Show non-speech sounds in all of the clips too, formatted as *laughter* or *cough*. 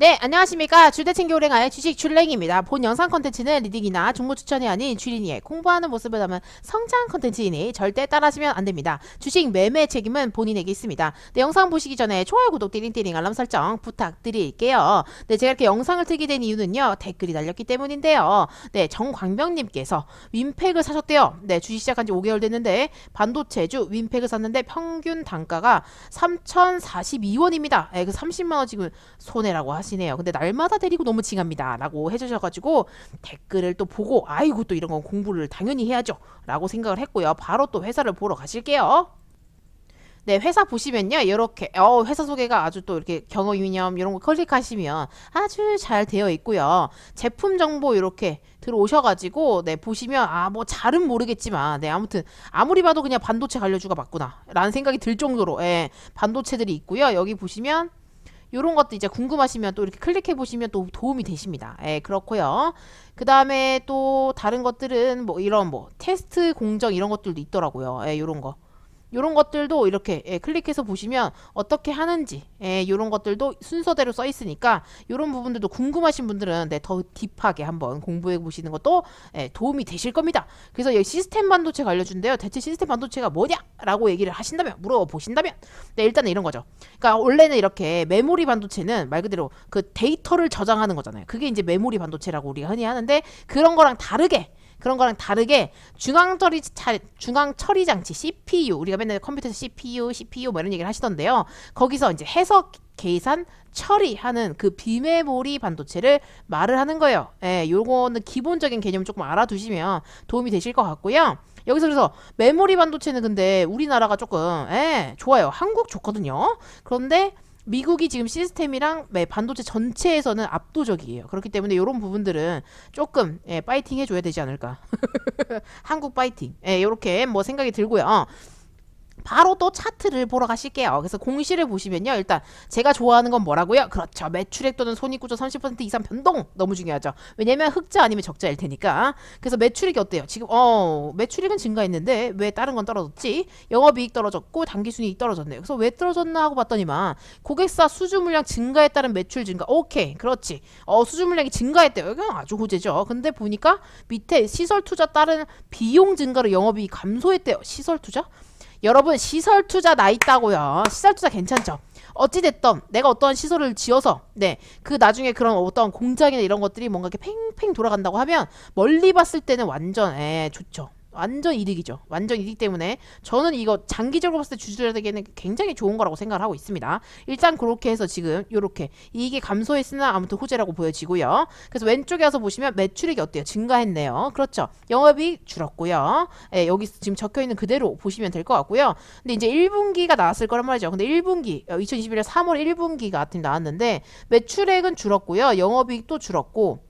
네, 안녕하십니까. 줄대 챙겨 오랭아의 주식 줄랭입니다. 본 영상 컨텐츠는 리딩이나 정보 추천이 아닌 주린이의 공부하는 모습을 담은 성장 컨텐츠이니 절대 따라하시면 안 됩니다. 주식 매매 책임은 본인에게 있습니다. 네, 영상 보시기 전에 좋아요, 구독, 띠링띠링, 알람 설정 부탁드릴게요. 네, 제가 이렇게 영상을 틀게 된 이유는요, 댓글이 달렸기 때문인데요. 네, 정광명님께서 윈팩을 사셨대요. 네, 주식 시작한 지 5개월 됐는데, 반도체주 윈팩을 샀는데 평균 단가가 3,042원입니다. 네, 그 30만원 지금 손해라고 하시 네요. 근데 날마다 데리고 너무 징합니다. 라고 해주셔가지고 댓글을 또 보고 아이고 또 이런 건 공부를 당연히 해야죠. 라고 생각을 했고요. 바로 또 회사를 보러 가실게요. 네, 회사 보시면요. 이렇게 어, 회사 소개가 아주 또 이렇게 경험이념 이런 거 클릭하시면 아주 잘 되어 있고요. 제품 정보 이렇게 들어오셔가지고 네 보시면 아 뭐 잘은 모르겠지만 네 아무튼 아무리 봐도 그냥 반도체 관료주가 맞구나라는 생각이 들 정도로 예, 반도체들이 있고요. 여기 보시면 요런 것도 이제 궁금하시면 또 이렇게 클릭해 보시면 또 도움이 되십니다. 예, 그렇고요. 그 다음에 또 다른 것들은 뭐 이런 뭐 테스트 공정 이런 것들도 있더라고요. 예, 요런 거. 요런 것들도 이렇게 예, 클릭해서 보시면 어떻게 하는지 예, 요런 것들도 순서대로 써 있으니까 요런 부분들도 궁금하신 분들은 네, 더 딥하게 한번 공부해 보시는 것도 예, 도움이 되실 겁니다. 그래서 여기 시스템 반도체가 알려준대요. 대체 시스템 반도체가 뭐냐라고 얘기를 하신다면 물어보신다면 네, 일단은 이런 거죠. 그러니까 원래는 이렇게 메모리 반도체는 말 그대로 그 데이터를 저장하는 거잖아요. 그게 이제 메모리 반도체라고 우리가 흔히 하는데 그런 거랑 다르게 그런 거랑 다르게 중앙 처리 차, 중앙 처리 장치 CPU 우리가 맨날 컴퓨터에서 CPU, CPU 뭐 이런 얘기를 하시던데요. 거기서 이제 해석 계산 처리하는 그 비메모리 반도체를 말을 하는 거예요. 예, 요거는 기본적인 개념 조금 알아두시면 도움이 되실 것 같고요. 여기서 그래서 메모리 반도체는 근데 우리나라가 조금 예, 좋아요. 한국 좋거든요. 그런데 미국이 지금 시스템이랑 네, 반도체 전체에서는 압도적이에요. 그렇기 때문에 이런 부분들은 조금 예, 파이팅 해줘야 되지 않을까. *laughs* 한국 파이팅. 예, 이렇게 뭐 생각이 들고요. 바로 또 차트를 보러 가실게요. 그래서 공시를 보시면요. 일단 제가 좋아하는 건 뭐라고요? 그렇죠. 매출액 또는 손익구조 30% 이상 변동 너무 중요하죠. 왜냐면 흑자 아니면 적자일 테니까. 그래서 매출액이 어때요? 지금 어 매출액은 증가했는데 왜 다른 건 떨어졌지? 영업이익 떨어졌고 당기순이익 떨어졌네요. 그래서 왜 떨어졌나 하고 봤더니만 고객사 수주 물량 증가에 따른 매출 증가. 오케이, 그렇지. 어 수주 물량이 증가했대요. 이건 아주 호재죠. 근데 보니까 밑에 시설 투자 따른 비용 증가로 영업이익 감소했대요. 시설 투자? 여러분 시설 투자 나 있다고요. 시설 투자 괜찮죠? 어찌 됐던 내가 어떤 시설을 지어서 네 그 나중에 그런 어떤 공장이나 이런 것들이 뭔가 이렇게 팽팽 돌아간다고 하면 멀리 봤을 때는 완전 에 좋죠. 완전 이득이죠. 완전 이득 때문에 저는 이거 장기적으로 봤을 때 주주들에게는 굉장히 좋은 거라고 생각을 하고 있습니다. 일단 그렇게 해서 지금 이렇게 이익이 감소했으나 아무튼 호재라고 보여지고요. 그래서 왼쪽에 와서 보시면 매출액이 어때요? 증가했네요. 그렇죠. 영업이익 줄었고요. 예, 여기 지금 적혀 있는 그대로 보시면 될 것 같고요. 근데 이제 1분기가 나왔을 거란 말이죠. 근데 1분기 2021년 3월 1분기가 하여튼 나왔는데 매출액은 줄었고요. 영업이익도 줄었고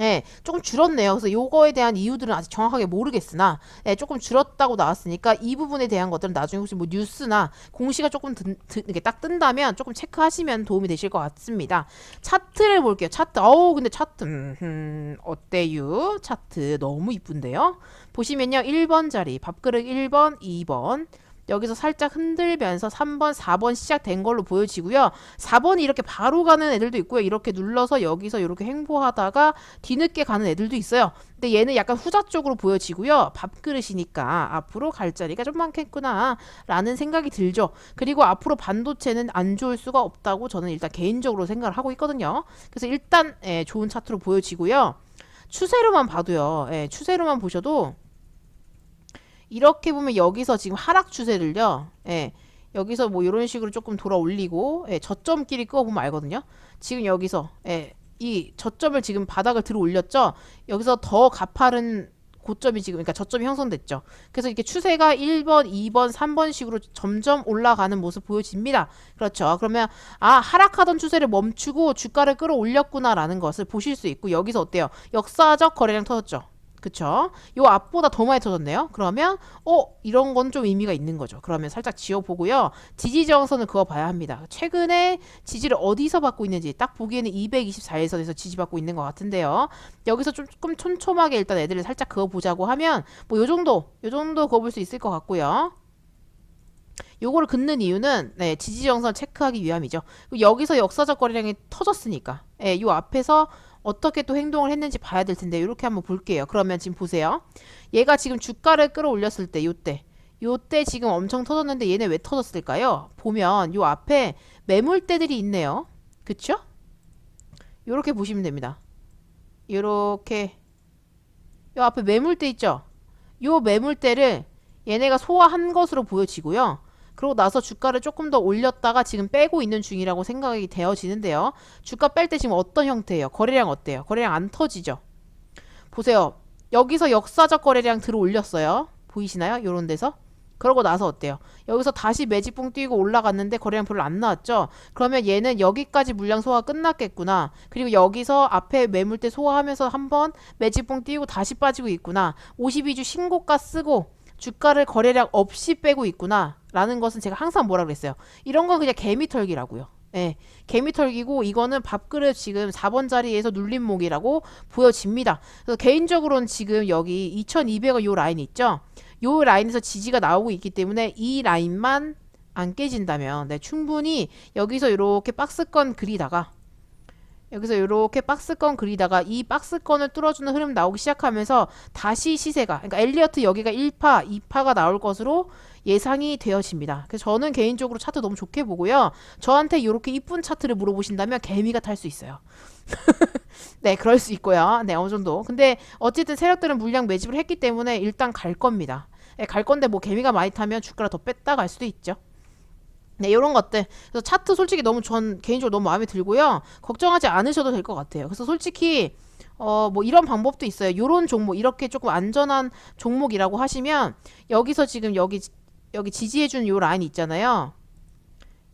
예, 조금 줄었네요. 그래서 요거에 대한 이유들은 아직 정확하게 모르겠으나, 예, 조금 줄었다고 나왔으니까 이 부분에 대한 것들은 나중에 혹시 뭐 뉴스나 공시가 조금 든, 든, 이렇게 딱 뜬다면 조금 체크하시면 도움이 되실 것 같습니다. 차트를 볼게요. 차트. 어우, 근데 차트, 음, 음, 어때요? 차트 너무 이쁜데요? 보시면요. 1번 자리, 밥그릇 1번, 2번. 여기서 살짝 흔들면서 3번, 4번 시작된 걸로 보여지고요. 4번이 이렇게 바로 가는 애들도 있고요. 이렇게 눌러서 여기서 이렇게 횡보하다가 뒤늦게 가는 애들도 있어요. 근데 얘는 약간 후자 쪽으로 보여지고요. 밥그릇이니까 앞으로 갈 자리가 좀 많겠구나 라는 생각이 들죠. 그리고 앞으로 반도체는 안 좋을 수가 없다고 저는 일단 개인적으로 생각을 하고 있거든요. 그래서 일단 예, 좋은 차트로 보여지고요. 추세로만 봐도요. 예, 추세로만 보셔도 이렇게 보면 여기서 지금 하락 추세를요. 예. 여기서 뭐 이런 식으로 조금 돌아 올리고 예, 저점끼리 끄어 보면 알거든요. 지금 여기서 예, 이 저점을 지금 바닥을 들어 올렸죠. 여기서 더 가파른 고점이 지금 그러니까 저점이 형성됐죠. 그래서 이렇게 추세가 1번, 2번, 3번 식으로 점점 올라가는 모습 보여집니다. 그렇죠. 그러면 아, 하락하던 추세를 멈추고 주가를 끌어올렸구나라는 것을 보실 수 있고 여기서 어때요? 역사적 거래량 터졌죠. 그쵸? 요 앞보다 더 많이 터졌네요. 그러면 어 이런 건 좀 의미가 있는 거죠. 그러면 살짝 지워보고요. 지지저항선을 그어봐야 합니다. 최근에 지지를 어디서 받고 있는지 딱 보기에는 224일선에서 지지받고 있는 것 같은데요. 여기서 좀 조금 촘촘하게 일단 애들을 살짝 그어보자고 하면 뭐 요 정도 요 정도 그어볼 수 있을 것 같고요. 요거를 긋는 이유는 네, 지지정선 체크하기 위함이죠. 여기서 역사적 거래량이 터졌으니까 예, 요 앞에서 어떻게 또 행동을 했는지 봐야 될 텐데 이렇게 한번 볼게요. 그러면 지금 보세요. 얘가 지금 주가를 끌어올렸을 때 요때 요때 지금 엄청 터졌는데 얘네 왜 터졌을까요? 보면 요 앞에 매물대들이 있네요. 그쵸? 요렇게 보시면 됩니다. 요렇게 요 앞에 매물대 있죠? 요 매물대를 얘네가 소화한 것으로 보여지고요. 그러고 나서 주가를 조금 더 올렸다가 지금 빼고 있는 중이라고 생각이 되어지는데요. 주가 뺄 때 지금 어떤 형태예요? 거래량 어때요? 거래량 안 터지죠? 보세요. 여기서 역사적 거래량 들어 올렸어요. 보이시나요? 요런 데서. 그러고 나서 어때요? 여기서 다시 매집봉 뛰고 올라갔는데 거래량 별로 안 나왔죠? 그러면 얘는 여기까지 물량 소화 끝났겠구나. 그리고 여기서 앞에 매물대 소화하면서 한번 매집봉 뛰고 다시 빠지고 있구나. 52주 신고가 쓰고 주가를 거래량 없이 빼고 있구나. 라는 것은 제가 항상 뭐라 그랬어요. 이런 건 그냥 개미털기라고요. 예, 개미털기고 이거는 밥그릇 지금 4번 자리에서 눌림목이라고 보여집니다. 그래서 개인적으로는 지금 여기 2200원 요 라인 있죠? 요 라인에서 지지가 나오고 있기 때문에 이 라인만 안 깨진다면 네, 충분히 여기서 이렇게 박스권 그리다가 여기서 이렇게 박스권 그리다가 이 박스권을 뚫어주는 흐름 나오기 시작하면서 다시 시세가 그러니까 엘리어트 여기가 1파, 2파가 나올 것으로 예상이 되어집니다. 그래서 저는 개인적으로 차트 너무 좋게 보고요. 저한테 이렇게 이쁜 차트를 물어보신다면 개미가 탈 수 있어요. *laughs* 네, 그럴 수 있고요. 네, 어느 정도. 근데 어쨌든 세력들은 물량 매집을 했기 때문에 일단 갈 겁니다. 네, 갈 건데 뭐 개미가 많이 타면 주가를 더 뺐다 갈 수도 있죠. 네, 이런 것들. 그래서 차트 솔직히 너무 전 개인적으로 너무 마음에 들고요. 걱정하지 않으셔도 될 것 같아요. 그래서 솔직히 어, 뭐 이런 방법도 있어요. 요런 종목, 이렇게 조금 안전한 종목이라고 하시면 여기서 지금 여기 여기 지지해 준 요 라인 있잖아요.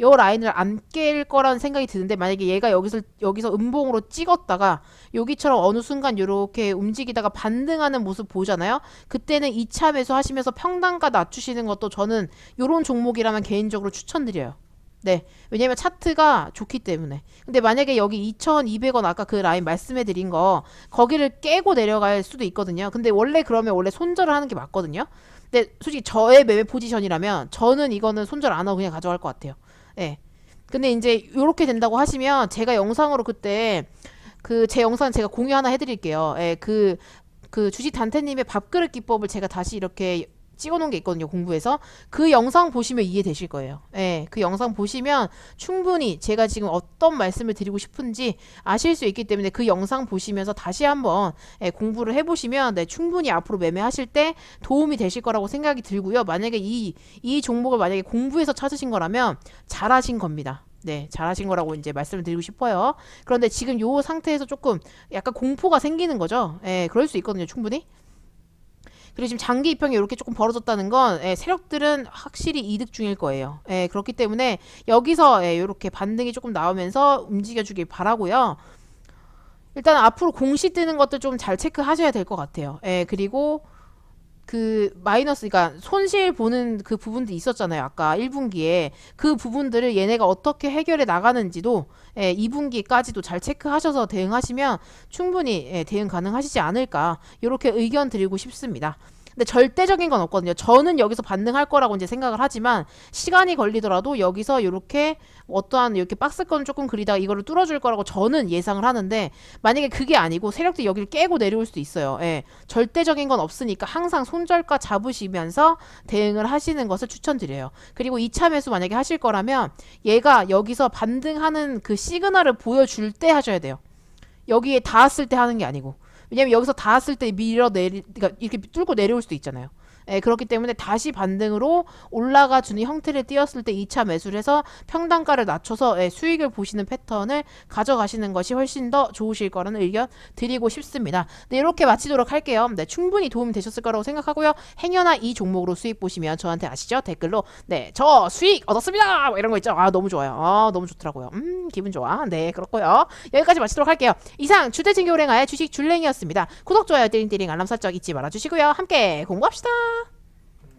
요 라인을 안 깰 거라는 생각이 드는데 만약에 얘가 여기서 여기서 음봉으로 찍었다가 여기처럼 어느 순간 요렇게 움직이다가 반등하는 모습 보잖아요. 그때는 2차 매수 하시면서 평단가 낮추시는 것도 저는 요런 종목이라면 개인적으로 추천드려요. 네. 왜냐면 차트가 좋기 때문에. 근데 만약에 여기 2,200원 아까 그 라인 말씀해 드린 거 거기를 깨고 내려갈 수도 있거든요. 근데 원래 그러면 원래 손절을 하는 게 맞거든요. 근데 솔직히 저의 매매 포지션이라면 저는 이거는 손절 안 하고 그냥 가져갈 것 같아요. 예. 근데 이제 요렇게 된다고 하시면 제가 영상으로 그때 그 제 영상 제가 공유 하나 해드릴게요. 예, 그, 그 주식 단태님의 밥그릇 기법을 제가 다시 이렇게 찍어놓은 게 있거든요, 공부해서. 그 영상 보시면 이해되실 거예요. 예, 그 영상 보시면 충분히 제가 지금 어떤 말씀을 드리고 싶은지 아실 수 있기 때문에 그 영상 보시면서 다시 한번 예, 공부를 해보시면 네, 충분히 앞으로 매매하실 때 도움이 되실 거라고 생각이 들고요. 만약에 이, 이 종목을 만약에 공부해서 찾으신 거라면 잘하신 겁니다. 네, 잘하신 거라고 이제 말씀을 드리고 싶어요. 그런데 지금 요 상태에서 조금 약간 공포가 생기는 거죠. 예, 그럴 수 있거든요, 충분히. 그리고 지금 장기 입형이 이렇게 조금 벌어졌다는 건 예, 세력들은 확실히 이득 중일 거예요. 예, 그렇기 때문에 여기서 예, 이렇게 반등이 조금 나오면서 움직여주길 바라고요. 일단 앞으로 공시 뜨는 것도 좀 잘 체크하셔야 될 것 같아요. 예, 그리고 그 마이너스, 그러니까 손실 보는 그 부분도 있었잖아요. 아까 1분기에 그 부분들을 얘네가 어떻게 해결해 나가는지도 예, 2분기까지도 잘 체크하셔서 대응하시면 충분히 예, 대응 가능하시지 않을까 이렇게 의견 드리고 싶습니다. 근데 절대적인 건 없거든요. 저는 여기서 반등할 거라고 이제 생각을 하지만 시간이 걸리더라도 여기서 이렇게 어떠한 이렇게 박스권 조금 그리다가 이거를 뚫어줄 거라고 저는 예상을 하는데 만약에 그게 아니고 세력들이 여기를 깨고 내려올 수도 있어요. 예. 절대적인 건 없으니까 항상 손절가 잡으시면서 대응을 하시는 것을 추천드려요. 그리고 2차 매수 만약에 하실 거라면 얘가 여기서 반등하는 그 시그널을 보여줄 때 하셔야 돼요. 여기에 닿았을 때 하는 게 아니고. 왜냐면 여기서 닿았을 때 밀어 내리, 그러니까 이렇게 뚫고 내려올 수도 있잖아요. 예, 그렇기 때문에 다시 반등으로 올라가 주는 형태를 띄었을 때 2차 매수를 해서 평단가를 낮춰서 예, 수익을 보시는 패턴을 가져가시는 것이 훨씬 더 좋으실 거라는 의견 드리고 싶습니다. 네, 이렇게 마치도록 할게요. 네, 충분히 도움이 되셨을 거라고 생각하고요. 행여나 이 종목으로 수익 보시면 저한테 아시죠? 댓글로 네, 저 수익 얻었습니다. 뭐 이런 거 있죠. 아, 너무 좋아요. 아, 너무 좋더라고요. 음, 기분 좋아. 네, 그렇고요. 여기까지 마치도록 할게요. 이상 주대진교랭아의 주식 줄랭이었습니다. 구독, 좋아요, 띠링띠링 알람 설정 잊지 말아 주시고요. 함께 공부합시다.